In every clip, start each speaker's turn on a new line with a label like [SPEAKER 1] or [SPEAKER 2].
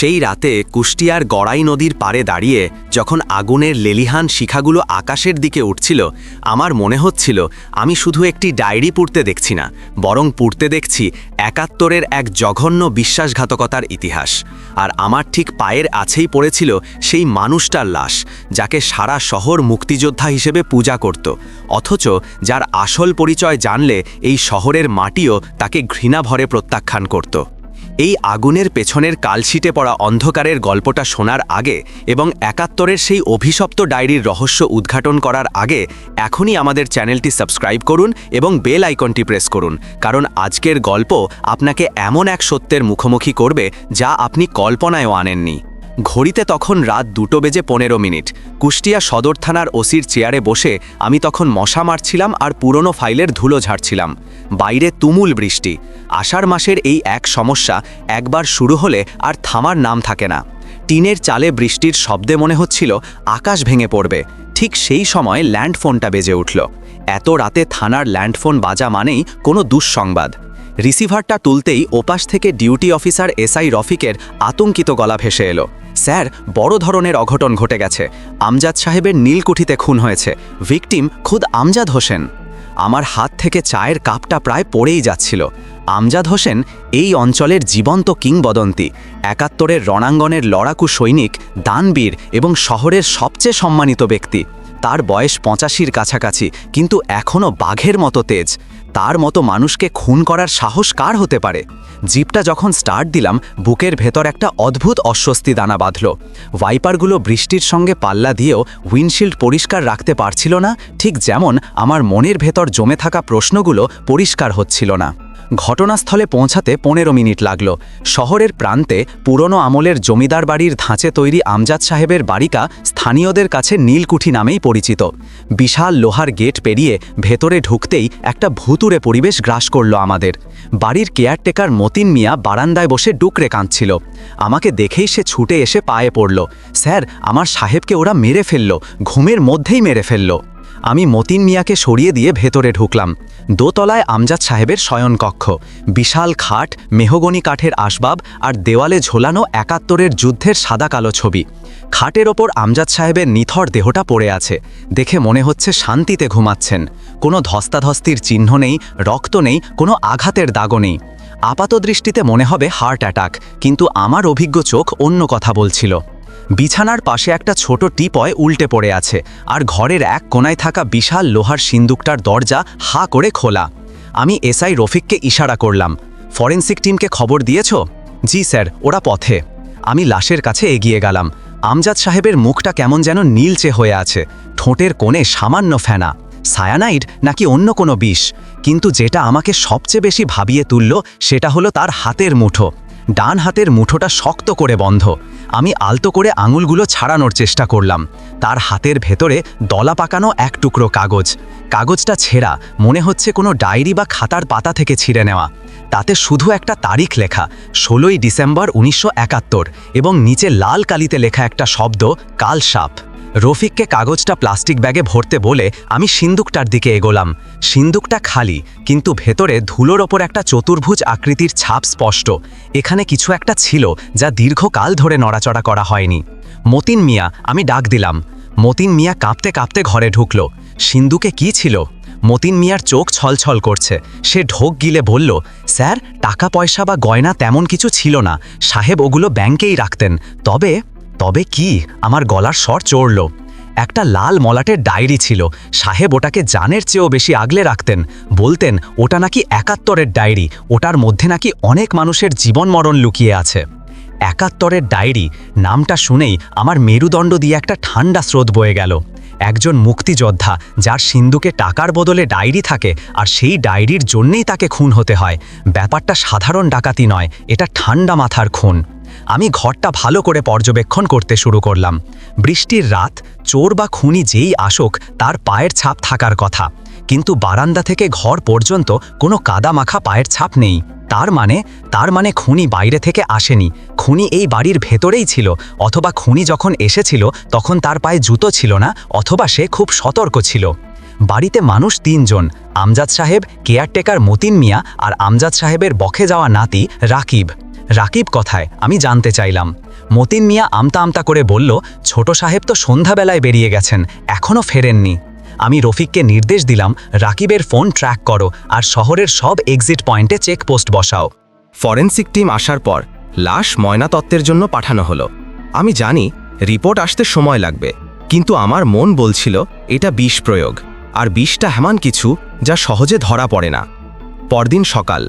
[SPEAKER 1] সেই রাতে কুষ্টিয়ার গড়াই নদীর পাড়ে দাঁড়িয়ে যখন আগুনের লেলিহান শিখাগুলো আকাশের দিকে উঠছিল, আমার মনে হচ্ছিল আমি শুধু একটি ডায়েরি পড়তে দেখছি না, বরং পড়তে দেখছি একাত্তরের এক জঘন্য বিশ্বাসঘাতকতার ইতিহাস। আর আমার ঠিক পায়ের আছেই পড়েছিল সেই মানুষটার লাশ, যাকে সারা শহর মুক্তিযোদ্ধা হিসেবে পূজা করত, অথচ যার আসল পরিচয় জানলে এই শহরের মাটিও তাকে ঘৃণাভরে প্রত্যাখ্যান করত। এই আগুনের পেছনের কালশিটে পড়া অন্ধকারের গল্পটা শোনার আগে এবং একাত্তরের সেই অভিশপ্ত ডায়েরির রহস্য উদ্ঘাটন করার আগে এখনই আমাদের চ্যানেলটি সাবস্ক্রাইব করুন এবং বেল আইকনটি প্রেস করুন, কারণ আজকের গল্প আপনাকে এমন এক সত্যের মুখোমুখি করবে যা আপনি কল্পনায়ও আনেননি। ঘড়িতে তখন রাত দুটো বেজে পনেরো মিনিট। কুষ্টিয়া সদর থানার ওসির চেয়ারে বসে আমি তখন মশা মারছিলাম আর পুরনো ফাইলের ধুলো ঝাড়ছিলাম। বাইরে তুমুল বৃষ্টি। আষাঢ় মাসের এই এক সমস্যা একবার শুরু হলে আর থামার নাম থাকে না। টিনের চালে বৃষ্টির শব্দে মনে হচ্ছিল আকাশ ভেঙে পড়বে। ঠিক সেই সময় ল্যান্ডফোনটা বেজে উঠল। এত রাতে থানার ল্যান্ডফোন বাজা মানেই কোনো দুঃসংবাদ। রিসিভারটা তুলতেই ওপাশ থেকে ডিউটি অফিসার এসআই রফিকের আতঙ্কিত গলা ভেসে এলো। স্যার, বড় ধরনের অঘটন ঘটে গেছে। আমজাদ সাহেবের নীলকুঠিতে খুন হয়েছে। ভিকটিম খুদ আমজাদ হোসেন। আমার হাত থেকে চায়ের কাপটা প্রায় পড়েই যাচ্ছিল। আমজাদ হোসেন এই অঞ্চলের জীবন্ত কিংবদন্তি, একাত্তরের রণাঙ্গনের লড়াকু সৈনিক, দানবীর এবং শহরের সবচেয়ে সম্মানিত ব্যক্তি। তার বয়স পঁচাশির কাছাকাছি, কিন্তু এখনও বাঘের মতো তেজ। তার মতো মানুষকে খুন করার সাহস কার হতে পারে? জিপটা যখন স্টার্ট দিলাম, বুকের ভেতর একটা অদ্ভুত অস্বস্তি দানা বাঁধল। ওয়াইপারগুলো বৃষ্টির সঙ্গে পাল্লা দিয়েও উইন্ডশিল্ড পরিষ্কার রাখতে পারছিল না, ঠিক যেমন আমার মনের ভেতর জমে থাকা প্রশ্নগুলো পরিষ্কার হচ্ছিল না। ঘটনাস্থলে পৌঁছাতে পনেরো মিনিট লাগল। শহরের প্রান্তে পুরনো আমলের জমিদার বাড়ির ধাঁচে তৈরি আমজাদ সাহেবের বাড়িকা স্থানীয়দের কাছে নীলকুঠি নামেই পরিচিত। বিশাল লোহার গেট পেরিয়ে ভেতরে ঢুকতেই একটা ভুতুরে পরিবেশ গ্রাস করল আমাদের। বাড়ির কেয়ারটেকার মতিন মিয়া বারান্দায় বসে ডুকরে কাঁদছিল। আমাকে দেখেই সে ছুটে এসে পায়ে পড়ল। স্যার, আমার সাহেবকে ওরা মেরে ফেলল, ঘুমের মধ্যেই মেরে ফেলল। আমি মতিন মিয়াকে সরিয়ে দিয়ে ভেতরে ঢুকলাম। দোতলায় আমজাদ সাহেবের শয়নকক্ষ। বিশাল খাট, মেহগনি কাঠের আসবাব আর দেওয়ালে ঝোলানো একাত্তরের যুদ্ধের সাদা কালো ছবি। খাটের ওপর আমজাদ সাহেবের নিথর দেহটা পড়ে আছে। দেখে মনে হচ্ছে শান্তিতে ঘুমাচ্ছেন। কোনো ধস্তাধস্তির চিহ্ন নেই, রক্ত নেই, কোনো আঘাতের দাগও নেই। আপাত দৃষ্টিতে মনে হবে হার্ট অ্যাটাক, কিন্তু আমার অভিজ্ঞ চোখ অন্য কথা বলছিল। বিছানার পাশে একটা ছোট টিপয় উল্টে পড়ে আছে, আর ঘরের এক কোনায় থাকা বিশাল লোহার সিন্দুকটার দরজা হা করে খোলা। আমি এসআই রফিককে ইশারা করলাম, ফরেন্সিক টিমকে খবর দিয়েছ? জি, স্যার, ওরা পথে। আমি লাশের কাছে এগিয়ে গেলাম। আমজাদ সাহেবের মুখটা কেমন যেন নীলচে হয়ে আছে, ঠোঁটের কোণে সামান্য ফেনা। সায়ানাইড নাকি অন্য কোনো বিষ, কিন্তু যেটা আমাকে সবচেয়ে বেশি ভাবিয়ে তুলল সেটা হলো তার হাতের মুঠো। ডান হাতের মুঠোটা শক্ত করে বন্ধ। আমি আলতো করে আঙুলগুলো ছাড়ানোর চেষ্টা করলাম। তার হাতের ভেতরে দলা পাকানো এক টুকরো কাগজ। কাগজটা ছেঁড়া, মনে হচ্ছে কোনো ডায়েরি বা খাতার পাতা থেকে ছিঁড়ে নেওয়া। তাতে শুধু একটা তারিখ লেখা, ষোলোই ডিসেম্বর উনিশশো একাত্তর এবং নিচে লাল কালিতে লেখা একটা শব্দ, কালসাপ। রফিককে কাগজটা প্লাস্টিক ব্যাগে ভরতে বলে আমি সিন্দুকটার দিকে এগোলাম। সিন্দুকটা খালি, কিন্তু ভেতরে ধুলোর ওপর একটা চতুর্ভুজ আকৃতির ছাপ স্পষ্ট। এখানে কিছু একটা ছিল যা দীর্ঘকাল ধরে নড়াচড়া করা হয়নি। মতিন মিয়া, আমি ডাক দিলাম। মতিন মিয়া কাঁপতে কাঁপতে ঘরে ঢুকল। সিন্দুকে কি ছিল? মতিন মিয়ার চোখ ছলছল করছে। সে ঢোক গিলে বলল, স্যার, টাকা পয়সা বা গয়না তেমন কিছু ছিল না। সাহেব ওগুলো ব্যাংকেই রাখতেন। তবে তবে কি? আমার গলার স্বর চড়ল। একটা লাল মলাটের ডায়েরি ছিল। সাহেব ওটাকে জানের চেয়েও বেশি আগলে রাখতেন। বলতেন, ওটা নাকি একাত্তরের ডায়েরি। ওটার মধ্যে নাকি অনেক মানুষের জীবন মরণ লুকিয়ে আছে। একাত্তরের ডায়েরি, নামটা শুনেই আমার মেরুদণ্ড দিয়ে একটা ঠান্ডা স্রোত বয়ে গেল। একজন মুক্তিযোদ্ধা, যার সিন্ধুকে টাকার বদলে ডায়েরি থাকে, আর সেই ডায়েরির জন্যেই তাকে খুন হতে হয়। ব্যাপারটা সাধারণ ডাকাতি নয়, এটা ঠান্ডা মাথার খুন। আমি ঘরটা ভালো করে পর্যবেক্ষণ করতে শুরু করলাম। বৃষ্টির রাত, চোর বা খুনি যেই আসুক, তার পায়ের ছাপ থাকার কথা। কিন্তু বারান্দা থেকে ঘর পর্যন্ত কোনো কাদা মাখা পায়ের ছাপ নেই। তার মানে তার মানে খুনি বাইরে থেকে আসেনি। খুনি এই বাড়ির ভেতরেই ছিল, অথবা খুনি যখন এসেছিল, তখন তার পায়ে জুতো ছিল না, অথবা সে খুব সতর্ক ছিল। বাড়িতে মানুষ তিনজন, আমজাদ সাহেব, কেয়ারটেকার মতিন মিয়া আর আমজাদ সাহেবের বখে যাওয়া নাতি রাকিব।
[SPEAKER 2] রাকিব কথায়, আমি জানতে চাইলাম। মতিন মিয়া আমতা আমতা করে বলল, ছোট সাহেব তো সন্ধ্যাবেলায় বেরিয়ে গেছেন, এখনও ফেরেননি। আমি রফিককে নির্দেশ দিলাম, রাকিবের ফোন ট্র্যাক করো আর শহরের সব এক্সিট পয়েন্টে চেকপোস্ট বসাও।
[SPEAKER 1] ফরেন্সিক টিম আসার পর লাশ ময়নাতত্ত্বের জন্য পাঠানো হলো। আমি জানি, রিপোর্ট আসতে সময় লাগবে, কিন্তু আমার মন বলছিল, এটা বিষ প্রয়োগ, আর বিষটা হেমান কিছু যা সহজে ধরা পড়ে না। পরদিন সকাল,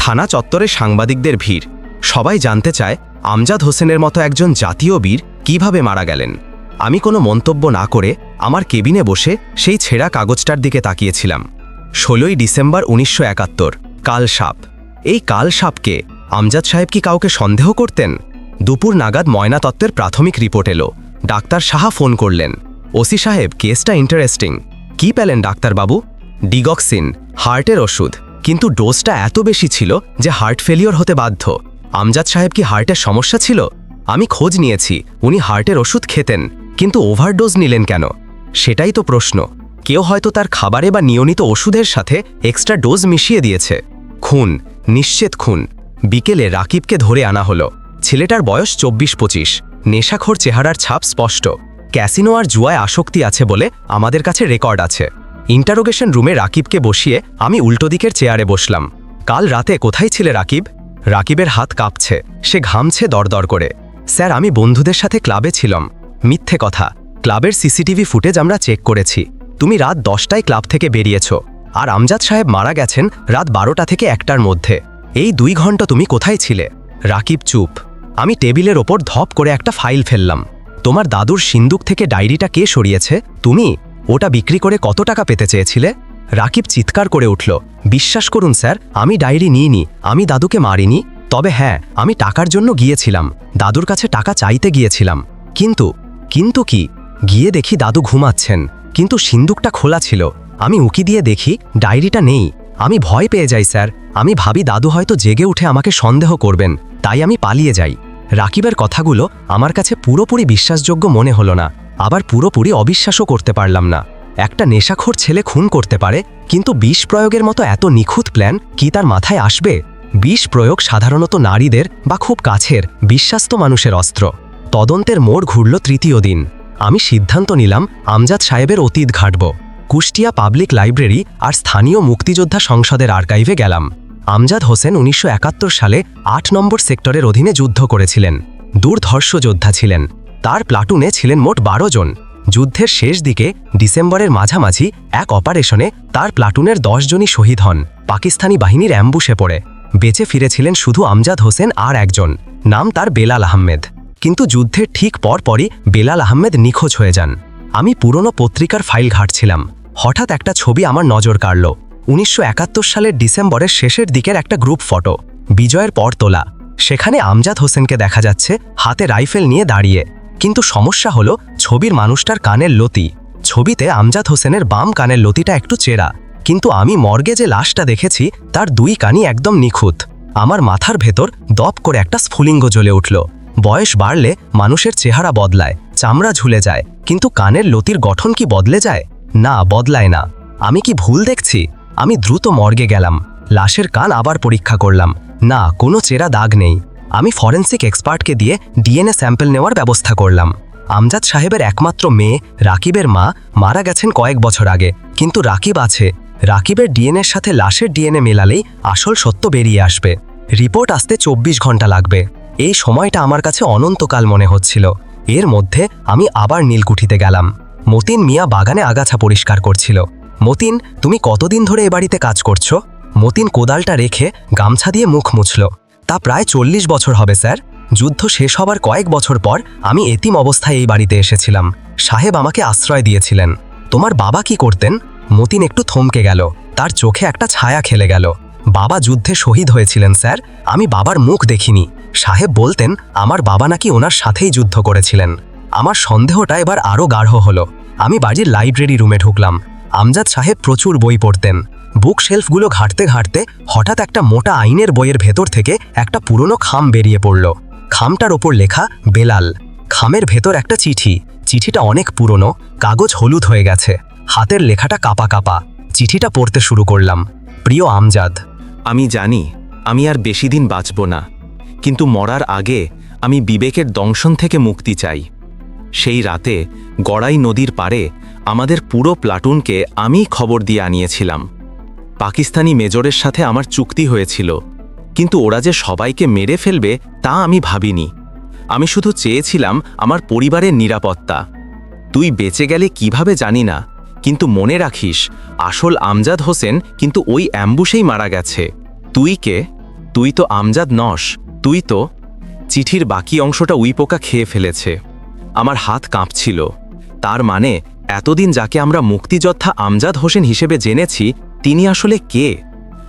[SPEAKER 1] থানা চত্বরে সাংবাদিকদের ভিড়। সবাই জানতে চায় আমজাদ হোসেনের মতো একজন জাতীয় বীর কীভাবে মারা গেলেন। আমি কোনো মন্তব্য না করে আমার কেবিনে বসে সেই ছেঁড়া কাগজটার দিকে তাকিয়েছিলাম। ষোলোই ডিসেম্বর উনিশশো একাত্তর কাল সাপ এই কাল সাপকে আমজাদ সাহেব কি কাউকে সন্দেহ করতেন? দুপুর নাগাদ ময়নাতত্ত্বের প্রাথমিক রিপোর্ট এলো। ডাক্তার সাহা ফোন করলেন। ওসি সাহেব, কেসটা ইন্টারেস্টিং। কি পেলেন ডাক্তারবাবু? ডিগক্সিন, হার্টের ওষুধ। কিন্তু ডোজটা এত বেশি ছিল যে হার্ট ফেলিওর হতে বাধ্য। আমজাদ সাহেব কি হার্টের সমস্যা ছিল? আমি খোঁজ নিয়েছি, উনি হার্টের ওষুধ খেতেন, কিন্তু ওভারডোজ নিলেন কেন? সেটাই তো প্রশ্ন। কেউ হয়তো তার খাবারে বা নিয়মিত ওষুধের সাথে এক্সট্রা ডোজ মিশিয়ে দিয়েছে। খুন, নিশ্চিত খুন। বিকেলে রাকিবকে ধরে আনা হলো। ছেলেটার বয়স চব্বিশ পঁচিশ নেশাখোর চেহারার ছাপ স্পষ্ট। ক্যাসিনো আর জুয়ায় আসক্তি আছে বলে আমাদের কাছে রেকর্ড আছে। ইন্টারোগেশন রুমে রাকিবকে বসিয়ে আমি উল্টো দিকের চেয়ারে বসলাম। কাল রাতে কোথায় ছিলে রাকিব? রাকিবের হাত কাঁপছে। সে ঘামছে দরদর করে। স্যার, আমি বন্ধুদের সাথে ক্লাবে ছিলাম। মিথ্যে কথা। ক্লাবের সিসিটিভি ফুটেজ আমরা চেক করেছি। তুমি রাত দশটায় ক্লাব থেকে বেরিয়েছ। আর আমজাদ সাহেব মারা গেছেন রাত বারোটা থেকে একটার মধ্যে। এই দুই ঘণ্টা তুমি কোথায় ছিলে? রাকিব চুপ। আমি টেবিলের ওপর ধপ করে একটা ফাইল ফেললাম। তোমার দাদুর সিন্দুক থেকে ডায়েরিটা কে সরিয়েছে? তুমি? ওটা বিক্রি করে কত টাকা পেতে চেয়েছিলে? রাকিব চিৎকার করে উঠল, বিশ্বাস করুন স্যার, আমি ডায়েরি নিইনি, আমি দাদুকে মারিনি, তবে হ্যাঁ আমি টাকার জন্য গিয়েছিলাম, দাদুর কাছে টাকা চাইতে গিয়েছিলাম। কিন্তু কিন্তু কি? গিয়ে দেখি দাদু ঘুমাচ্ছেন, কিন্তু সিন্দুকটা খোলা ছিল, আমি উকি দিয়ে দেখি ডায়েরিটা নেই। আমি ভয় পেয়ে যাই স্যার, আমি ভাবি দাদু হয়তো জেগে উঠে আমাকে সন্দেহ করবেন, তাই আমি পালিয়ে যাই। রাকিবের কথাগুলো আমার কাছে পুরোপুরি বিশ্বাসযোগ্য মনে হলো না, আবার পুরোপুরি অবিশ্বাসও করতে পারলাম না। একটা নেশাখোর ছেলে খুন করতে পারে, কিন্তু বিষ প্রয়োগের মতো এত নিখুঁত প্ল্যান কি তার মাথায় আসবে? বিষ প্রয়োগ সাধারণত নারীদের বা খুব কাছের, বিশ্বাস্ত মানুষের অস্ত্র। তদন্তের মোড় ঘুরল তৃতীয় দিন। আমি সিদ্ধান্ত নিলাম, আমজাদ সাহেবের অতীত ঘাটব। কুষ্টিয়া পাবলিক লাইব্রেরি আর স্থানীয় মুক্তিযোদ্ধা সংসদের আর্কাইভে গেলাম। আমজাদ হোসেন উনিশশো একাত্তর সালে আট নম্বর সেক্টরের অধীনে যুদ্ধ করেছিলেন। দুর্ধর্ষ যোদ্ধা ছিলেন। তার প্লাটুনে ছিলেন মোট বারো জন। যুদ্ধের শেষ দিকে ডিসেম্বরের মাঝামাঝি এক অপারেশনে তার প্লাটুনের দশ জনই শহীদ হন। পাকিস্তানি বাহিনীর অ্যাম্বুশে পড়ে। বেঁচে ফিরেছিলেন শুধু আমজাদ হোসেন আর একজন। নাম তার বেলাল আহমেদ। কিন্তু যুদ্ধের ঠিক পরপরই বেলাল আহমেদ নিখোঁজ হয়ে যান। আমি পুরনো পত্রিকার ফাইল ঘাটছিলাম। হঠাৎ একটা ছবি আমার নজর কাড়ল। উনিশশো একাত্তর সালের ডিসেম্বরের শেষের দিকের একটা গ্রুপ ফটো। বিজয়ের পর তোলা। সেখানে আমজাদ হোসেনকে দেখা যাচ্ছে, হাতে রাইফেল নিয়ে দাঁড়িয়ে। কিন্তু সমস্যা হলো ছবির মানুষটার কানের লতি। ছবিতে আমজাদ হোসেনের বাম কানের লতিটা একটু চেরা, কিন্তু আমি মর্গে যে লাশটা দেখেছি, তার দুই কানই একদম নিখুঁত। আমার মাথার ভেতর দপ করে একটা স্ফুলিঙ্গ জ্বলে উঠল। বয়স বাড়লে মানুষের চেহারা বদলায়, চামড়া ঝুলে যায়, কিন্তু কানের লতির গঠন কি বদলে যায়? না, বদলায় না। আমি কি ভুল দেখছি? আমি দ্রুত মর্গে গেলাম। লাশের কান আবার পরীক্ষা করলাম। না, কোনো চেরা দাগ নেই। আমি ফরেন্সিক এক্সপার্টকে দিয়ে ডিএনএ স্যাম্পল নেওয়ার ব্যবস্থা করলাম। আমজাদ সাহেবের একমাত্র মেয়ে রাকিবের মা মারা গেছেন কয়েক বছর আগে। কিন্তু রাকিব আছে। রাকিবের ডিএনএর সাথে লাশের ডিএনএ মেলালেই আসল সত্য বেরিয়ে আসবে। রিপোর্ট আসতে চব্বিশ ঘণ্টা লাগবে। এই সময়টা আমার কাছে অনন্তকাল মনে হচ্ছিল। এর মধ্যে আমি আবার নীলকুঠিতে গেলাম। মতিন মিয়া বাগানে আগাছা পরিষ্কার করছিল। মতিন, তুমি কতদিন ধরে এ বাড়িতে কাজ করছ? মতিন কোদালটা রেখে গামছা দিয়ে মুখ মুছল। তা প্রায় চল্লিশ বছর হবে, স্যার। যুদ্ধ শেষ হবার কয়েক বছর পর আমি এতিম অবস্থায় এই বাড়িতে এসেছিলাম। সাহেব আমাকে আশ্রয় দিয়েছিলেন। তোমার বাবা কি করতেন? মতিন একটু থমকে গেল। তার চোখে একটা ছায়া খেলে গেল। বাবা যুদ্ধে শহীদ হয়েছিলেন, স্যার। আমি বাবার মুখ দেখিনি। সাহেব বলতেন, আমার বাবা নাকি ওনার সাথেই যুদ্ধ করেছিলেন। আমার সন্দেহটা এবার আরও গাঢ় হলো। আমি বাড়ির লাইব্রেরি রুমে ঢুকলাম। আমজাদ সাহেব প্রচুর বই পড়তেন। বুক শেলফগুলো ঘাঁটতে ঘাঁটতে হঠাৎ একটা মোটা আইনের বইয়ের ভেতর থেকে একটা পুরনো খাম বেরিয়ে পড়ল। খামটার ওপর লেখা বেলাল। খামের ভেতর একটা চিঠি। চিঠিটা অনেক পুরনো, কাগজ হলুদ হয়ে গেছে। হাতের লেখাটা কাপা কাপা। চিঠিটা পড়তে শুরু করলাম। প্রিয় আমজাদ,
[SPEAKER 3] আমি জানি আমি আর বেশি দিন বাঁচব না,
[SPEAKER 1] কিন্তু মরার আগে আমি বিবেকের দংশন থেকে মুক্তি চাই। সেই রাতে গড়াই নদীর পারে আমাদের পুরো প্লাটুনকে আমি খবর দিয়ে আনিয়েছিলাম। পাকিস্তানি মেজরের সাথে আমার চুক্তি হয়েছিল। কিন্তু ওরা যে সবাইকে মেরে ফেলবে, তা আমি ভাবিনি। আমি শুধু চেয়েছিলাম আমার পরিবারের নিরাপত্তা। তুই বেঁচে গেলে কীভাবে জানি না, কিন্তু মনে রাখিস, আসল আমজাদ হোসেন কিন্তু ওই অ্যাম্বুশেই মারা গেছে। তুই কে? তুই তো আমজাদ নস, তুই তো চিঠির বাকি অংশটা উই পোকা খেয়ে ফেলেছে। আমার হাত কাঁপছিল। তার মানে এতদিন যাকে আমরা মুক্তিযোদ্ধা আমজাদ হোসেন হিসেবে জেনেছি, তিনি আসলে কে?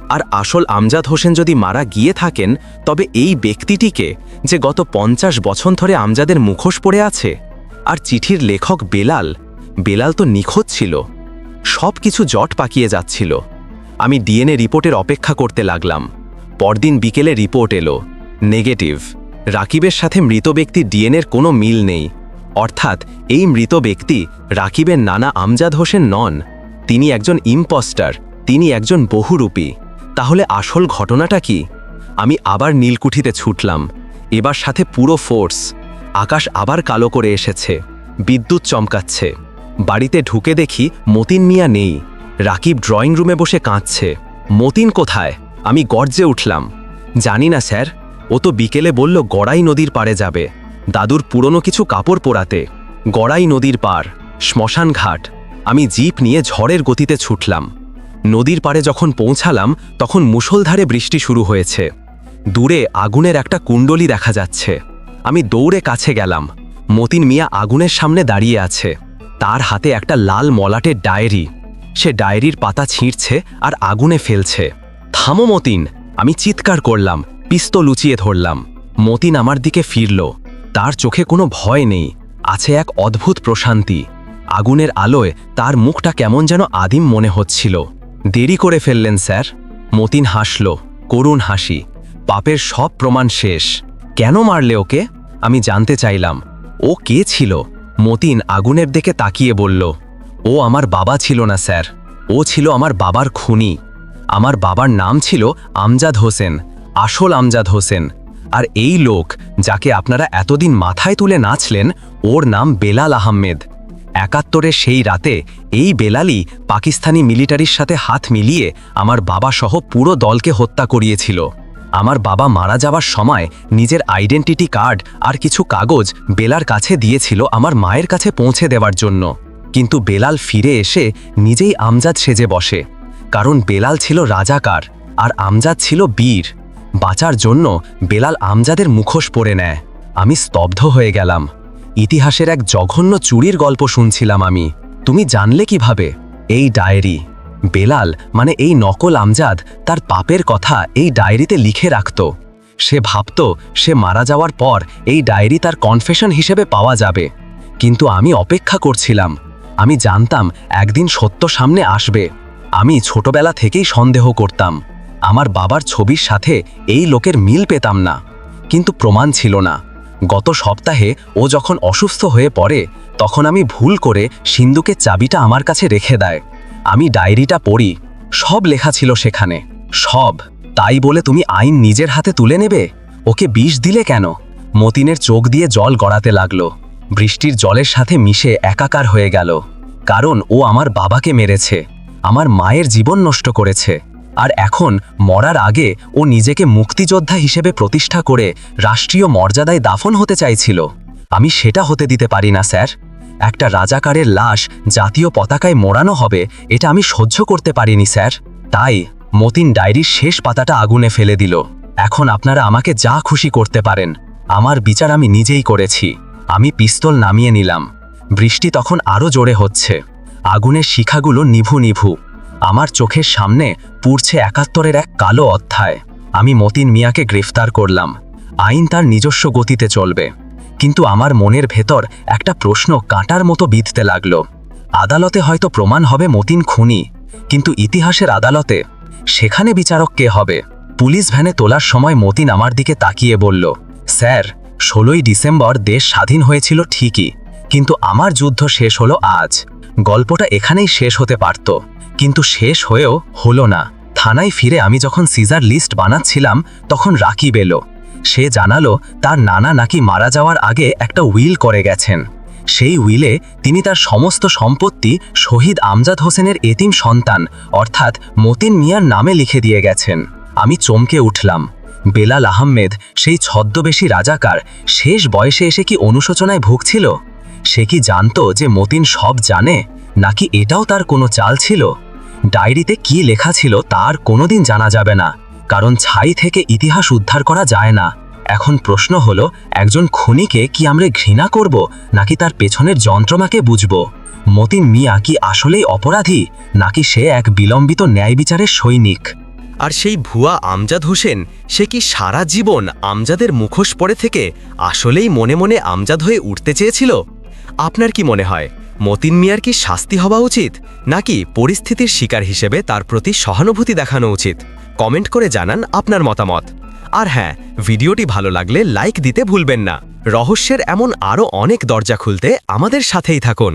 [SPEAKER 1] আর আসল আমজাদ হোসেন যদি মারা গিয়ে থাকেন, তবে এই ব্যক্তিটিকে যে গত পঞ্চাশ বছর ধরে আমজাদের মুখোশ পড়ে আছে। আর চিঠির লেখক বেলাল বেলাল তো নিখোঁজ ছিল। সব কিছু জট পাকিয়ে যাচ্ছিল। আমি ডিএনএ রিপোর্টের অপেক্ষা করতে লাগলাম। পরদিন বিকেলে রিপোর্ট এলো। নেগেটিভ। রাকিবের সাথে মৃত ব্যক্তি ডিএনএর কোনো মিল নেই। অর্থাৎ এই মৃত ব্যক্তি রাকিবের নানা আমজাদ হোসেন নন। তিনি একজন ইম্পস্টার, তিনি একজন বহুরূপী। তাহলে আসল ঘটনাটা কি? আমি আবার নীলকুঠিতে ছুটলাম। এবার সাথে পুরো ফোর্স। আকাশ আবার কালো করে এসেছে। বিদ্যুৎ চমকাচ্ছে। বাড়িতে ঢুকে দেখি মতিন মিয়া নেই। রাকিব ড্রয়িং রুমে বসে কাঁদছে। মতিন কোথায়? আমি গর্জে উঠলাম। জানি না, স্যার। ও তো বিকেলে বলল গড়াই নদীর পাড়ে যাবে। দাদুর পুরনো কিছু কাপড় পোড়াতে। গড়াই নদীর পার শ্মশান ঘাট আমি জিপ নিয়ে ঝড়ের গতিতে ছুটলাম। নদীর পাড়ে যখন পৌঁছালাম, তখন মুষলধারে বৃষ্টি শুরু হয়েছে। দূরে আগুনের একটা কুণ্ডলি দেখা যাচ্ছে। আমি দৌড়ে কাছে গেলাম। মতিন মিয়া আগুনের সামনে দাঁড়িয়ে আছে। তার হাতে একটা লাল মলাটের ডায়েরি। সে ডায়েরির পাতা ছিঁড়ছে আর আগুনে ফেলছে। থামো মতিন! আমি চিৎকার করলাম, পিস্তল লুচিয়ে ধরলাম। মতিন আমার দিকে ফিরল। তার চোখে কোনো ভয় নেই। আছে এক অদ্ভুত প্রশান্তি। আগুনের আলোয় তার মুখটা কেমন যেন আদিম মনে হচ্ছিল। দেরি করে ফেললেন, স্যার। মতিন হাসল, করুণ হাসি। পাপের সব প্রমাণ শেষ। কেন মারলে ওকে? আমি জানতে চাইলাম। ও কে ছিল? মতিন আগুনের দিকে তাকিয়ে বলল, ও আমার বাবা ছিল না, স্যার। ও ছিল আমার বাবার খুনি। আমার বাবার নাম ছিল আমজাদ হোসেন, আসল আমজাদ হোসেন। আর এই লোক, যাকে আপনারা এতদিন মাথায় তুলে নাচলেন, ওর নাম বেলাল আহমেদ। একাত্তরের সেই রাতে এই বেলালই পাকিস্তানি মিলিটারির সাথে হাত মিলিয়ে আমার বাবা সহ পুরো দলকে হত্যা করিয়েছিল। আমার বাবা মারা যাওয়ার সময় নিজের আইডেন্টিটি কার্ড আর কিছু কাগজ বেলার কাছে দিয়েছিল আমার মায়ের কাছে পৌঁছে দেওয়ার জন্য। কিন্তু বেলাল ফিরে এসে নিজেই আমজাদ সেজে বসে। কারণ বেলাল ছিল রাজাকার আর আমজাদ ছিল বীর। বাঁচার জন্য বেলাল আমজাদের মুখোশ পরে নেয়। আমি স্তব্ধ হয়ে গেলাম। ইতিহাসের এক জঘন্য চুরির গল্প শুনছিলাম আমি। তুমি জানলে কীভাবে? এই ডায়েরি। বেলাল মানে এই নকল আমজাদ, তার পাপের কথা এই ডায়েরিতে লিখে রাখত। সে ভাবত সে মারা যাওয়ার পর এই ডায়েরি তার কনফেশন হিসেবে পাওয়া যাবে। কিন্তু আমি অপেক্ষা করছিলাম। আমি জানতাম একদিন সত্য সামনে আসবে। আমি ছোটবেলা থেকেই সন্দেহ করতাম। আমার বাবার ছবির সাথে এই লোকের মিল পেতাম না। কিন্তু প্রমাণ ছিল না। গত সপ্তাহে ও যখন অসুস্থ হয়ে পড়ে, তখন আমি ভুল করে সিন্ধুকে চাবিটা আমার কাছে রেখে দেয়। আমি ডায়েরিটা পড়ি, সব লেখা ছিল সেখানে, সব। তাই বলে তুমি আইন নিজের হাতে তুলে নেবে? ওকে বিষ দিলে কেন? মতিনের চোখ দিয়ে জল গড়াতে লাগল। বৃষ্টির জলের সাথে মিশে একাকার হয়ে গেল। কারণ ও আমার বাবাকে মেরেছে, আমার মায়ের জীবন নষ্ট করেছে। আর এখন মরার আগে ও নিজেকে মুক্তিযোদ্ধা হিসেবে প্রতিষ্ঠা করে রাষ্ট্রীয় মর্যাদায় দাফন হতে চাইছিল। আমি সেটা হতে দিতে পারি না, স্যার। একটা রাজাকারের লাশ জাতীয় পতাকায় মোড়ানো হবে, এটা আমি সহ্য করতে পারিনি, স্যার। তাই মতিন ডায়েরির শেষ পাতাটা আগুনে ফেলে দিল। এখন আপনারা আমাকে যা খুশি করতে পারেন, আমার বিচার আমি নিজেই করেছি। আমি পিস্তল নামিয়ে নিলাম। বৃষ্টি তখন আরও জোরে হচ্ছে। আগুনের শিখাগুলো নিভু নিভু। আমার চোখের সামনে পুড়ছে একাত্তরের এক কালো অধ্যায়। আমি মতিন মিয়াকে গ্রেফতার করলাম। আইন তার নিজস্ব গতিতে চলবে। কিন্তু আমার মনের ভেতর একটা প্রশ্ন কাঁটার মতো বিঁধতে লাগল। আদালতে হয়তো প্রমাণ হবে মতিন খুনি, কিন্তু ইতিহাসের আদালতে সেখানে বিচারক কে হবে? পুলিশ ভ্যানে তোলার সময় মতিন আমার দিকে তাকিয়ে বলল, স্যার, ষোলোই ডিসেম্বর দেশ স্বাধীন হয়েছিল ঠিকই, কিন্তু আমার যুদ্ধ শেষ হলো আজ। গল্পটা এখানেই শেষ হতে পারত। কিন্তু শেষ হয়েও হলো না। থানায় ফিরে আমি যখন সিজার লিস্ট বানাচ্ছিলাম, তখন রাকিব এলো।
[SPEAKER 2] সে জানালো, তার নানা নাকি মারা যাওয়ার আগে একটা উইল করে গেছেন। সেই উইলে তিনি তার সমস্ত সম্পত্তি শহীদ আমজাদ হোসেনের এতিম সন্তান, অর্থাৎ মতিন মিয়ার নামে লিখে দিয়ে গেছেন। আমি চমকে উঠলাম। বেলাল আহমেদ, সেই ছদ্মবেশী রাজাকার, শেষ বয়সে এসে কি অনুশোচনায় ভুগছিল? সে কি জানত যে মতিন সব জানে, নাকি এটাও তার কোনো চাল ছিল? ডায়েরিতে কি লেখা ছিল তার কোনোদিন জানা যাবে না, কারণ ছাই থেকে ইতিহাস উদ্ধার করা যায় না। এখন প্রশ্ন হলো, একজন খুনিকে কি আমরা ঘৃণা করব, নাকি তার পেছনের যন্ত্রমাকে বুঝব? মতিন মিয়া কি আসলেই অপরাধী, নাকি সে এক বিলম্বিত ন্যায় বিচারের সৈনিক?
[SPEAKER 1] আর সেই ভুয়া আমজাদ হোসেন, সে কি সারা জীবন আমজাদের মুখোশ পরে থেকে আসলেই মনে মনে আমজাদ হয়ে উঠতে চেয়েছিল? আপনার কি মনে হয়? মতিন মিয়ার কি শাস্তি হওয়া উচিত, নাকি পরিস্থিতির শিকার হিসেবে তার প্রতি সহানুভূতি দেখানো উচিত? কমেন্ট করে জানান আপনার মতামত। আর হ্যাঁ ভিডিওটি ভালো লাগলে লাইক দিতে ভুলবেন না। রহস্যের এমন আরও অনেক দরজা খুলতে আমাদের সাথেই থাকুন।